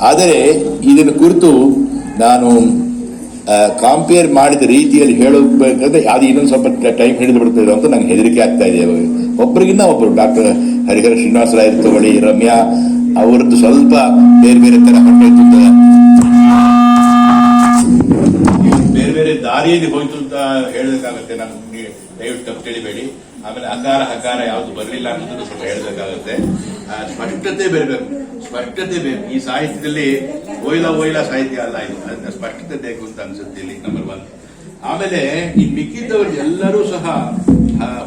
ಆದರೆ ಇದನ್ನು ಕುರಿತು ನಾನು ಕಾಂಪೇರ್ ಮಾಡಿದ ರೀತಿಯಲ್ಲಿ ಹೇಳಬೇಕಂದ್ರೆ ಅದು ಇನ್ನೊಂದು ಸ್ವಲ್ಪ ಟೈಮ್ ಹಿಡಿದು ಬಿಡ್ತದೆ ಅಂತ ನಂಗೆ ಹೆದರಿಕೆ ಆಗ್ತಾ ಇದೆ. ಇವಾಗ. ಒಬ್ಬರಿಗಿನ್ನ ಒಬ್ಬರು ಡಾಕ್ಟರ್ ಹರಿಹರ ಶ್ರೀನಿವಾಸರಾಯರ್ ತಗೊಳ್ಳಿ ರಮ್ಯಾ ಅವರದ್ದು ಸ್ವಲ್ಪ ಬೇರೆ ಬೇರೆ ತರ ಹೊಟ್ಟೆ ಬೇರೆ ಬೇರೆ ದಾರಿಯಲ್ಲಿ ಹೋಯ್ತು ಅಂತ ಹೇಳಬೇಕಾಗುತ್ತೆ ನಮ್ಗೆ, ದಯವಿಟ್ಟು ತಪ್ಪು ತಿಳಿಬೇಡಿ. ಆಮೇಲೆ ಅಕಾರ ಹಕಾರ ಯಾವುದು ಬರಲಿಲ್ಲ ಅನ್ನೋದನ್ನು ಸ್ವಲ್ಪ ಹೇಳಬೇಕಾಗುತ್ತೆ ಸ್ಪಷ್ಟತೆ ಬೇರೆ ಬರಬೇಕು ಸ್ಪಷ್ಟತೆ ಬೇಕು ಈ ಸಾಹಿತ್ಯದಲ್ಲಿ ಒಯ್ಲ ಒಯ್ಲ ಸಾಹಿತ್ಯ ಅಲ್ಲ ಇದು. ಅದನ್ನ ಸ್ಪಷ್ಟತೆ ಬೇಕು ಅಂತ ಅನ್ಸುತ್ತೆ ಇಲ್ಲಿ ನಂಬರ್ ಒನ್ ಆಮೇಲೆ ಈ ಮಿಕ್ಕಿದ್ದವರು ಎಲ್ಲರೂ ಸಹ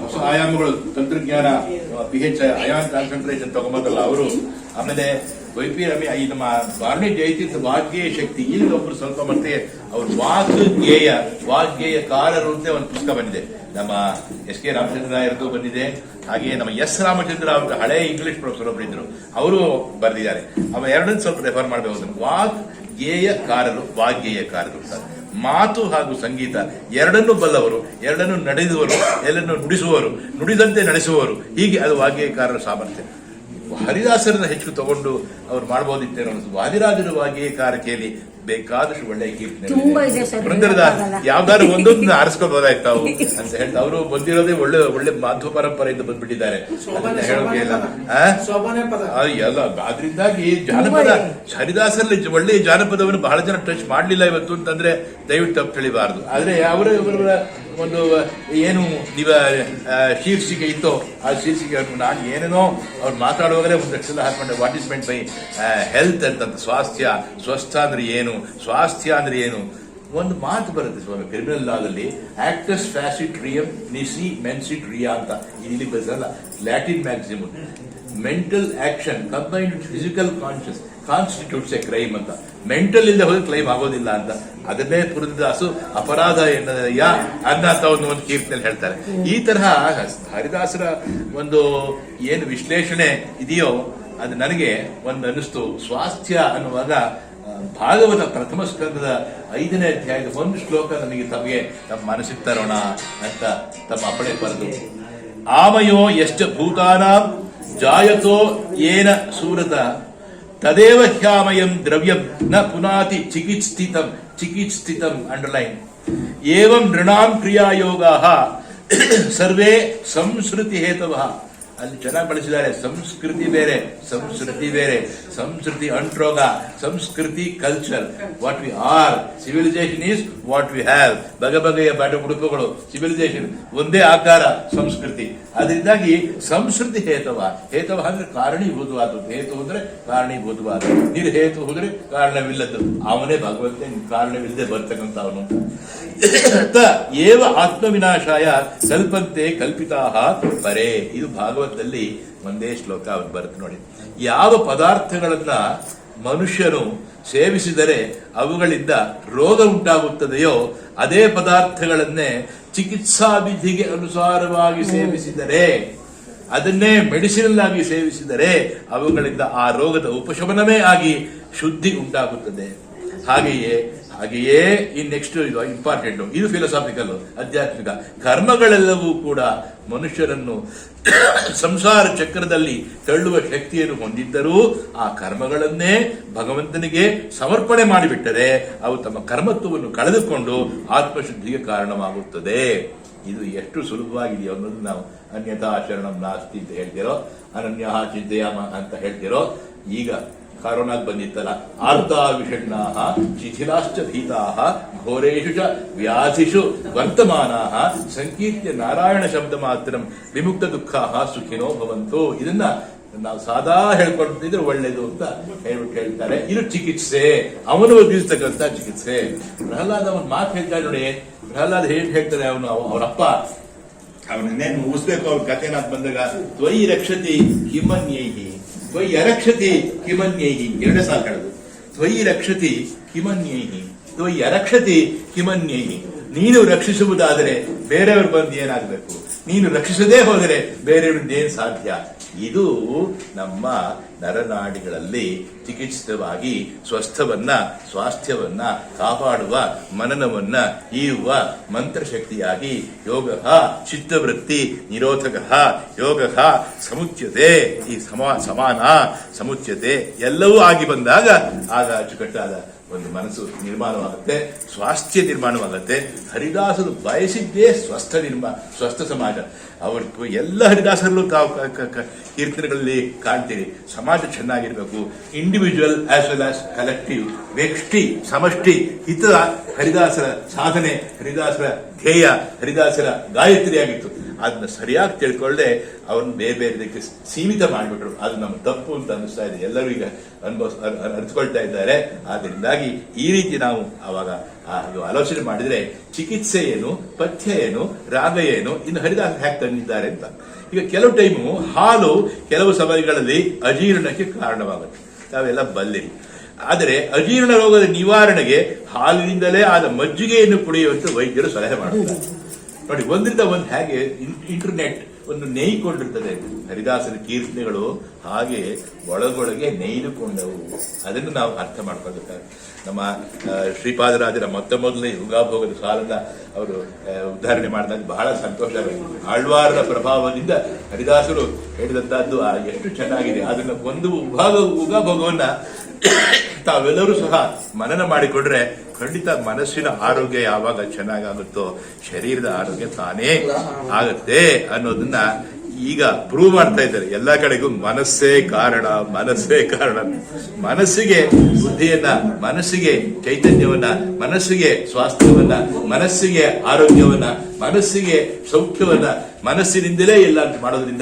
ಹೊಸ ಆಯಾಮಗಳು, ತಂತ್ರಜ್ಞಾನ ಪಿ ಎಚ್ ಅಯಾನ್ ಕಾನ್ಸಂಟ್ರೇಷನ್ ತಗೊಂಬಂದಲ್ಲ ಅವರು. ಆಮೇಲೆ ವೈ ಪಿ ರಮಿ ಈ ನಮ್ಮ ಬಾರ್ಣಿ ಜಯತೀರ್ಥ ವಾಗ್ಗೇಯ ಶಕ್ತಿ, ಇಲ್ಲಿ ಒಬ್ರು ಸ್ವಲ್ಪ ಮತ್ತೆ ಅವ್ರ ವಾಗ್ಗೇಯ ವಾಗ್ಗೇಯಕಾರರು ಅಂತ ಒಂದು ಪುಸ್ತಕ ಬಂದಿದೆ. ನಮ್ಮ ಎಸ್ ಕೆ ರಾಮಚಂದ್ರ ರಾಯರದು ಬಂದಿದೆ. ಹಾಗೆ ನಮ್ಮ ಎಸ್ ರಾಮಚಂದ್ರ ಅವರು ಹಳೆ ಇಂಗ್ಲಿಷ್ ಪ್ರೊಫೆಸರ್ ಒಬ್ಬರು ಇದ್ರು. ಅವರು ಬರೆದಿದ್ದಾರೆ. ಅವ ಎರಡನ್ನು ಸ್ವಲ್ಪ ರೆಫರ್ ಮಾಡಬೇಕು. ವಾಕ್ ಗೇಯಕಾರರು ವಾಗ್ಗೇಯಕಾರರು ಸರ್ ಮಾತು ಹಾಗೂ ಸಂಗೀತ ಎರಡನ್ನೂ ಬಲ್ಲವರು, ಎರಡನ್ನೂ ನಡೆದುವರು ಎಲ್ಲನ್ನು ನುಡಿಸುವವರು, ನುಡಿದಂತೆ ನಡೆಸುವವರು. ಹೀಗೆ ಅದು ವಾಗ್ಗೇಯಕಾರರ ಸಾಮರ್ಥ್ಯ. ಹರಿದಾಸರನ್ನ ಹೆಚ್ಚು ತಗೊಂಡು ಅವ್ರು ಮಾಡಬಹುದಿತ್ತೇನೋ ಅನ್ನಿಸ್ತು. ವಾದಿರಾಜರ ಕಾರಕೆಯಲ್ಲಿ ಬೇಕಾದಷ್ಟು ಒಳ್ಳೆ ತುಂಬಾ ಇದೆ ಸರ್. ಬೃಂದರದ ಯಾವ್ದಾದ್ರು ಒಂದೊಂದು ಆರಿಸ್ಕೋಬಹುದಾಯ್ತು ತಾವು ಅಂತ ಹೇಳ್ತಾ ಅವರು ಬಂದಿರೋದೇ ಒಳ್ಳೆ ಒಳ್ಳೆ ಮಾಧ್ವ ಪರಂಪರೆಯಿಂದ ಬಂದ್ಬಿಟ್ಟಿದ್ದಾರೆ. ಹೇಳೋಕೆ ಇಲ್ಲ. ಎಲ್ಲ ಅದರಿಂದಾಗಿ ಜಾನಪದ ಹರಿದಾಸರಲ್ಲಿ ಒಳ್ಳೆಯ ಜಾನಪದವನ್ನು ಬಹಳ ಜನ ಟಚ್ ಮಾಡಲಿಲ್ಲ ಇವತ್ತು ಅಂತಂದ್ರೆ ದಯವಿಟ್ಟು ತಪ್ಪು ತಿಳಿಬಾರದು. ಆದ್ರೆ ಅವರ ಇವರ ಒಂದು ಏನು ನೀವ ಶೀರ್ಷಿಕೆ ಇತ್ತೋ ಆ ಶೀರ್ಷಿಕೆ ನಾನು ಏನೇನೋ ಅವ್ರು ಮಾತಾಡುವಾಗಲೇ ಒಂದು ಸಲ ಹಾಕೊಂಡೆ what is meant by health ಅಂತ ಸ್ವಾಸ್ಥ್ಯ, ಸ್ವಸ್ಥ ಅಂದ್ರೆ ಏನು, ಸ್ವಾಸ್ಥ್ಯ ಅಂದ್ರೆ ಏನು? ಒಂದು ಮಾತು ಬರುತ್ತೆ ಸ್ವಾಮಿ ಕ್ರಿಮಿನಲ್ ಲಾದಲ್ಲಿ ಆಕ್ಟಸ್ ಫ್ಯಾಸಿಟ್ ರಿಯಂ ನಿಸಿ ಮೆನ್ಸಿಟ್ ರಿಯಾ ಅಂತ. ಇಲ್ಲಿ ಬರಲ್ಲ Latin maximum mental action combined physical conscious constitutes a crime ಅಂತ. ಮೆಂಟಲ್ ಇಲ್ಲದೆ ಹೋಗಿ ಕ್ಲೈಮ್ ಆಗೋದಿಲ್ಲ ಅಂತ. ಅದನ್ನೇ ಪುರದಾಸು ಅಪರಾಧ ಎನ್ನದಯ್ಯ ಅನ್ನಂತ ಒಂದು ಒಂದು ಕೀರ್ತನೆಯಲ್ಲಿ ಹೇಳ್ತಾರೆ. ಈ ತರಹ ಹರಿದಾಸರ ಒಂದು ಏನು ವಿಶ್ಲೇಷಣೆ ಇದೆಯೋ ಅದು ನನಗೆ ಒಂದು ಅನಿಸ್ತು ಸ್ವಾಸ್ಥ್ಯ ಅನ್ನುವಾಗ ಭಾಗವತ ಪ್ರಥಮ ಸ್ಕಂದದ ಐದನೇ ಅಧ್ಯಾಯದ ಒಂದು ಶ್ಲೋಕ ನನಗೆ ತಮಗೆ ತಮ್ಮ ಮನಸ್ಸಿಗೆ ತರೋಣ ಅಂತ ತಮ್ಮ ಅಪ್ಪಣೆ ಬರೆದು ಆಮಯೋ ಎಷ್ಟ ಭೂತಾನಾಂ ಜಾಯತೋ ಏನ ಸೂರತ. ತದೇವ ಹ್ಯಾಮಯಂ ದ್ರವ್ಯಂ ನ ಪುನಾತಿ ಚಿಕಿತ್ಸಿತಂ ಚಿಕಿತ್ಸಿತಂ ಅಂಡರ್ಲೈನ್ ಏವಂ ನೃಣಾಂ ಕ್ರಿಯಾಯೋಗಾಹ ಸರ್ವೇ ಸಂಸ್ಕೃತಿ ಹೇತವಃ ಅಲ್ಲಿ ಚೆನ್ನಾಗಿ ಬಳಸಿದ್ದಾರೆ ಸಂಸ್ಕೃತಿ ಬೇರೆ ಸಂಸ್ಕೃತಿ ಬೇರೆ ಸಂಸ್ಕೃತಿ ಅಂಟ್ರೋಗ ಸಂಸ್ಕೃತಿ culture what we are civilization is what we have ಬಗೆ ಬಗೆಯ ಬಡ ಉಡುಪುಗಳು ಸಿವಿಲೈಸೇಷನ್ ಒಂದೇ ಆಕಾರ ಸಂಸ್ಕೃತಿ. ಅದರಿಂದಾಗಿ ಸಂಸ್ಕೃತಿ ಹೇತವ. ಹೇತವ ಅಂದ್ರೆ ಕಾರಣೀಭೂತವಾದ ಹೇತು ಅಂದ್ರೆ ಕಾರಣೀಭೂತವಾದ. ಹೇತು ಹೋದ್ರೆ ಕಾರಣವಿಲ್ಲದ್ದು. ಅವನೇ ಭಗವಂತ ಕಾರಣವಿಲ್ಲದೆ ಬರ್ತಕ್ಕಂಥ ಅವನು ಏವ ಆತ್ಮವಿನಾಶಾಯ ಕಲ್ಪಂತೆ ಕಲ್ಪಿತಾಹ ಪರೇ. ಇದು ಭಾಗವತದಲ್ಲಿ ಒಂದೇ ಶ್ಲೋಕ ಅವ್ರು ಬರುತ್ತೆ ನೋಡಿ. ಯಾವ ಪದಾರ್ಥಗಳನ್ನ ಮನುಷ್ಯನು ಸೇವಿಸಿದರೆ ಅವುಗಳಿಂದ ರೋಗ ಉಂಟಾಗುತ್ತದೆಯೋ, ಅದೇ ಪದಾರ್ಥಗಳನ್ನೇ ಚಿಕಿತ್ಸಾ ವಿಧಿಗೆ ಅನುಸಾರವಾಗಿ ಸೇವಿಸಿದರೆ, ಅದನ್ನೇ ಮೆಡಿಸಿನಲ್ ಆಗಿ ಸೇವಿಸಿದರೆ ಅವುಗಳಿಂದ ಆ ರೋಗದ ಉಪಶಮನವೇ ಆಗಿ ಶುದ್ಧಿ ಉಂಟಾಗುತ್ತದೆ. ಹಾಗೆಯೇ ಹಾಗೆಯೇ ಈ ನೆಕ್ಸ್ಟ್ ಇದು ಇಂಪಾರ್ಟೆಂಟ್ ಇದು ಫಿಲಸಾಫಿಕಲ್ ಆಧ್ಯಾತ್ಮಿಕ. ಕರ್ಮಗಳೆಲ್ಲವೂ ಕೂಡ ಮನುಷ್ಯರನ್ನು ಸಂಸಾರ ಚಕ್ರದಲ್ಲಿ ತಳ್ಳುವ ಶಕ್ತಿಯನ್ನು ಹೊಂದಿದ್ದರೂ ಆ ಕರ್ಮಗಳನ್ನೇ ಭಗವಂತನಿಗೆ ಸಮರ್ಪಣೆ ಮಾಡಿಬಿಟ್ಟರೆ ಅವು ತಮ್ಮ ಕರ್ಮತ್ವವನ್ನು ಕಳೆದುಕೊಂಡು ಆತ್ಮಶುದ್ಧಿಗೆ ಕಾರಣವಾಗುತ್ತದೆ. ಇದು ಎಷ್ಟು ಸುಲಭವಾಗಿದೆಯೋ ಅನ್ನೋದು ನಾವು ಅನ್ಯಥಾ ಶರಣಂ ನಾಸ್ತಿ ಅಂತ ಹೇಳ್ತಿರೋ, ಅನನ್ಯ ಚಿಂತೆಯಾಮ ಅಂತ ಹೇಳ್ತಿರೋ, ಈಗ ಕರೋನಾಗ್ ಬಂದಿತ್ತಲ್ಲ ಅರ್ಧ ವಿಷಣ್ಣಾ ಶಿಥಿಲಾಶ್ಚ ಭೀತಾ ಘೋರೇಶು ಚ ವ್ಯಾಧಿಷು ವರ್ತಮಾನ ಸಂಕೀರ್ತ್ಯ ನಾರಾಯಣ ಶಬ್ದ ಮಾತ್ರ ವಿಮುಕ್ತ ದುಃಖ ಸುಖಿನೋ ಭವಂತು. ಇದನ್ನ ನಾವು ಸಾದಾ ಹೇಳ್ಕೊಡ್ತಿದ್ರೆ ಒಳ್ಳೇದು ಅಂತ ಹೇಳ್ಬಿಟ್ಟು ಹೇಳ್ತಾರೆ. ಇದು ಚಿಕಿತ್ಸೆ. ಅವನು ಒದಗಿಸ್ತಕ್ಕಂಥ ಚಿಕಿತ್ಸೆ. ಪ್ರಹ್ಲಾದ್ ಅವನ್ ಮಾತು ಹೇಳ್ತಾರೆ ನೋಡಿ. ಪ್ರಹ್ಲಾದ್ ಹೇಗ್ ಹೇಳ್ತಾರೆ ಅವನು? ಅವರಪ್ಪ. ಅವನನ್ನೇನು ಮುಗಿಸ್ಬೇಕು ಅವ್ರ ಕಥೆನ ಅಂತ ಬಂದಾಗ, ತ್ವಯಿ ರಕ್ಷತಿ ಕಿಮನ್ಯೈಹಿ ತ್ವಯಿ ಅರಕ್ಷತಿ ಕಿಮನ್ಯೈಹಿ. ಎರಡೇ ಸಾಲು ಹೇಳೋದು ತ್ವಯಿ ರಕ್ಷತಿ ಕಿಮನ್ಯೈಹಿ. ತ್ವಯಿ ಅರಕ್ಷತಿ ಕಿಮನ್ಯೈಹಿ. ನೀನು ರಕ್ಷಿಸುವುದಾದರೆ ಬೇರೆಯವರು ಬಂದು ಏನಾಗಬೇಕು? ನೀನು ರಕ್ಷಿಸದೇ ಹೋದರೆ ಬೇರೆಯವರಿಂದ ಏನು ಸಾಧ್ಯ? ಇದು ನಮ್ಮ ನರನಾಡಿಗಳಲ್ಲಿ ಚಿಕಿತ್ಸಿತವಾಗಿ ಸ್ವಸ್ಥವನ್ನ, ಸ್ವಾಸ್ಥ್ಯವನ್ನ ಕಾಪಾಡುವ, ಮನನವನ್ನ ಈಯುವ ಮಂತ್ರಶಕ್ತಿಯಾಗಿ ಯೋಗ ಚಿತ್ತವೃತ್ತಿ ನಿರೋಧಕ ಯೋಗ ಸಮುಚ್ಯತೆ ಈ ಸಮ, ಸಮಾನ ಸಮುಚ್ಯತೆ ಎಲ್ಲವೂ ಆಗಿ ಬಂದಾಗ ಆಗ ಅಚ್ಚುಕಟ್ಟಾದ ಒಂದು ಮನಸ್ಸು ನಿರ್ಮಾಣವಾಗುತ್ತೆ, ಸ್ವಾಸ್ಥ್ಯ ನಿರ್ಮಾಣವಾಗುತ್ತೆ. ಹರಿದಾಸರು ಬಯಸಿದ್ದೇ ಸ್ವಸ್ಥ ನಿರ್ಮಾ, ಸ್ವಸ್ಥ ಸಮಾಜ. ಅವರು ಎಲ್ಲ ಹರಿದಾಸರಲ್ಲೂ ತಾವು ಕೀರ್ತನೆಗಳಲ್ಲಿ ಕಾಣ್ತೀರಿ. ಸಮಾಜ ಚೆನ್ನಾಗಿರ್ಬೇಕು. Individual as well as collective ವ್ಯಕ್ತಿ ಸಮಷ್ಟಿ ಹಿತ ಹರಿದಾಸರ ಸಾಧನೆ, ಹರಿದಾಸರ ಧ್ಯೇಯ, ಹರಿದಾಸರ ಗಾಯತ್ರಿ ಆಗಿತ್ತು ಅದನ್ನ ಸರಿಯಾಗಿ ತಿಳ್ಕೊಳ್ಳದೆ ಅವ್ರನ್ನ ಬೇರೆ ಬೇರೆ ಇದಕ್ಕೆ ಸೀಮಿತ ಮಾಡಿಬಿಟ್ರು. ಅದು ನಮ್ಮ ತಪ್ಪು ಅಂತ ಅನಿಸ್ತಾ ಇದೆ. ಎಲ್ಲರೂ ಈಗ ಅನುಭವ ಅರ್- ಅರ್- ಅರಿತುಕೊಳ್ತಾ ಇದ್ದಾರೆ. ಆದ್ದರಿಂದಾಗಿ ಈ ರೀತಿ ನಾವು ಅವಾಗ ಆ ಆಲೋಚನೆ ಮಾಡಿದ್ರೆ ಚಿಕಿತ್ಸೆ ಏನು, ಪಥ್ಯ ಏನು, ರಾಗ ಏನು, ಇನ್ನು ಹರಿದಾಗ ಹ್ಯಾಕ್ ತಂದಿದ್ದಾರೆ ಅಂತ. ಈಗ ಕೆಲವು ಟೈಮು ಹಾಲು ಕೆಲವು ಸಮಯಗಳಲ್ಲಿ ಅಜೀರ್ಣಕ್ಕೆ ಕಾರಣವಾಗುತ್ತೆ. ತಾವೆಲ್ಲ ಬಲ್ಲಿರಿ. ಆದರೆ ಅಜೀರ್ಣ ರೋಗದ ನಿವಾರಣೆಗೆ ಹಾಲಿನಿಂದಲೇ ಆದ ಮಜ್ಜಿಗೆಯನ್ನು ಕುಡಿಯುವಂತೆ ವೈದ್ಯರು ಸಲಹೆ ಮಾಡುತ್ತಾರೆ ನೋಡಿ ಒಂದ್ರಿಂದ ಒಂದು ಹೇಗೆ ಇಂಟರ್ನೆಟ್ ಒಂದು ನೇಯ್ಕೊಂಡಿರ್ತದೆ ಹರಿದಾಸನ ಕೀರ್ತನೆಗಳು ಹಾಗೆ ಒಳಗೊಳಗೆ ನೇಯ್ದುಕೊಂಡವು. ಅದನ್ನು ನಾವು ಅರ್ಥ ಮಾಡ್ಕೊಳ್ಬೇಕಾಗ ನಮ್ಮ ಶ್ರೀಪಾದರಾಜರ ಮೊತ್ತ ಮೊದಲನೇ ಯುಗಾಭೋಗದ ಸಾಲನ್ನ ಅವರು ಉದ್ಧಾರಣೆ ಮಾಡಿದಾಗ ಬಹಳ ಸಂತೋಷ ಆಳ್ವಾರದ ಪ್ರಭಾವದಿಂದ ಹರಿದಾಸರು ಹೇಳಿದಂತಹದ್ದು ಎಷ್ಟು ಚೆನ್ನಾಗಿದೆ. ಅದನ್ನು ಒಂದು ಉಭಾಗ ಉಗಾಭೋಗವನ್ನ ತಾವೆಲ್ಲರೂ ಸಹ ಮನನ ಮಾಡಿಕೊಂಡ್ರೆ ಖಂಡಿತ ಮನಸ್ಸಿನ ಆರೋಗ್ಯ ಯಾವಾಗ ಚೆನ್ನಾಗಾಗುತ್ತೋ ಶರೀರದ ಆರೋಗ್ಯ ತಾನೇ ಆಗುತ್ತೆ ಅನ್ನೋದನ್ನ ಈಗ ಪ್ರೂವ್ ಮಾಡ್ತಾ ಇದ್ದಾರೆ. ಎಲ್ಲಾ ಕಡೆಗೂ ಮನಸ್ಸೇ ಕಾರಣ ಮನಸ್ಸೇ ಕಾರಣ. ಮನಸ್ಸಿಗೆ ಬುದ್ಧಿಯನ್ನ, ಮನಸ್ಸಿಗೆ ಚೈತನ್ಯವನ್ನ, ಮನಸ್ಸಿಗೆ ಸ್ವಾಸ್ಥ್ಯವನ್ನ, ಮನಸ್ಸಿಗೆ ಆರೋಗ್ಯವನ್ನ, ಮನಸ್ಸಿಗೆ ಸೌಖ್ಯವನ್ನ ಮನಸ್ಸಿನಿಂದಲೇ ಎಲ್ಲ ಮಾಡೋದ್ರಿಂದ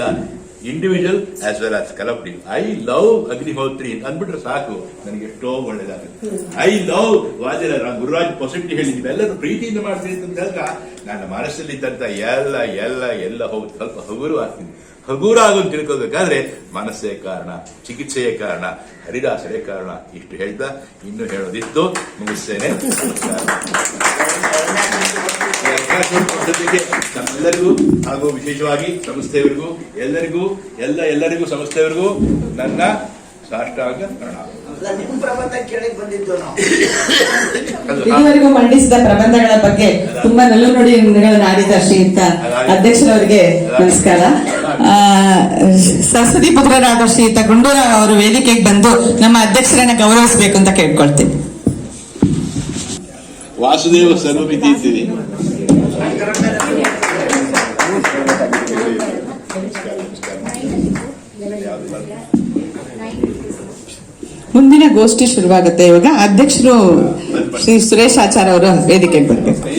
individual as well as collective I love Agnihotri ಅಂತ ಅಂದ್ಬಿಟ್ರೆ ಸಾಕು. ನನಗೆ ಎಷ್ಟೋ ಒಳ್ಳೇದಾಗುತ್ತೆ. ಐ ಲವ್ ವಾಜರ ಗುರುರಾಜ್ ಪೊಸೆಟ್ಟಿ ಹೇಳಿದ್ವಿ ಎಲ್ಲರೂ ಪ್ರೀತಿಯಿಂದ ಮಾಡ್ತೀನಿ ಅಂತ ಹೇಳ್ತಾ ನನ್ನ ಮನಸ್ಸಲ್ಲಿ ಇದ್ದಂತ ಎಲ್ಲ ಎಲ್ಲ ಎಲ್ಲ ಹೋಗಿ ಸ್ವಲ್ಪ ಹಗುರು ಆಗ್ತೀನಿ ಹಗುರ ಆಗೋದು ತಿಳ್ಕೋಬೇಕಾದ್ರೆ ಮನಸ್ಸೇ ಕಾರಣ ಚಿಕಿತ್ಸೆಯೇ ಕಾರಣ ಹರಿದಾಸರೇ ಕಾರಣ. ಇಷ್ಟು ಹೇಳ್ತಾ ಇನ್ನು ಹೇಳೋದಿತ್ತು. ಮುಗಿಸ್ತೇನೆ. ಕೊಟ್ಟದ್ದಕ್ಕೆ ನಮ್ಮೆಲ್ಲರಿಗೂ ಹಾಗೂ ವಿಶೇಷವಾಗಿ ಸಂಸ್ಥೆಯವರಿಗೂ ಎಲ್ಲರಿಗೂ ಎಲ್ಲ ಎಲ್ಲರಿಗೂ ಸಂಸ್ಥೆಯವರಿಗೂ ನನ್ನ ಸಾಷ್ಟಾಂಗ ಇದುವರೆಗೂ ಮಂಡಿಸಿದ ಪ್ರಬಂಧಗಳ ಬಗ್ಗೆ ತುಂಬಾ ನಲ್ಲು ನೋಡಿ ಆಡಿದ ಶ್ರೀಯುತ ಅಧ್ಯಕ್ಷರವರಿಗೆ ನಮಸ್ಕಾರ. ಸರಸ್ವತಿ ಪುತ್ರರಾದ ಶ್ರೀಯುತ ಗುಂಡೂರಾವ್ ಅವರು ವೇದಿಕೆಗೆ ಬಂದು ನಮ್ಮ ಅಧ್ಯಕ್ಷರನ್ನ ಗೌರವಿಸಬೇಕು ಅಂತ ಕೇಳ್ಕೊಳ್ತೀನಿ. ವಾಸುದೇವ ಸರ್ವಮಿತಿ ಮುಂದಿನ ಗೋಷ್ಠಿ ಶುರುವಾಗುತ್ತೆ. ಇವಾಗ ಅಧ್ಯಕ್ಷರು ಶ್ರೀ ಸುರೇಶ್ ಆಚಾರ್ಯ ಅವರು ವೇದಿಕೆಗೆ ಬರ್ಬೇಕು.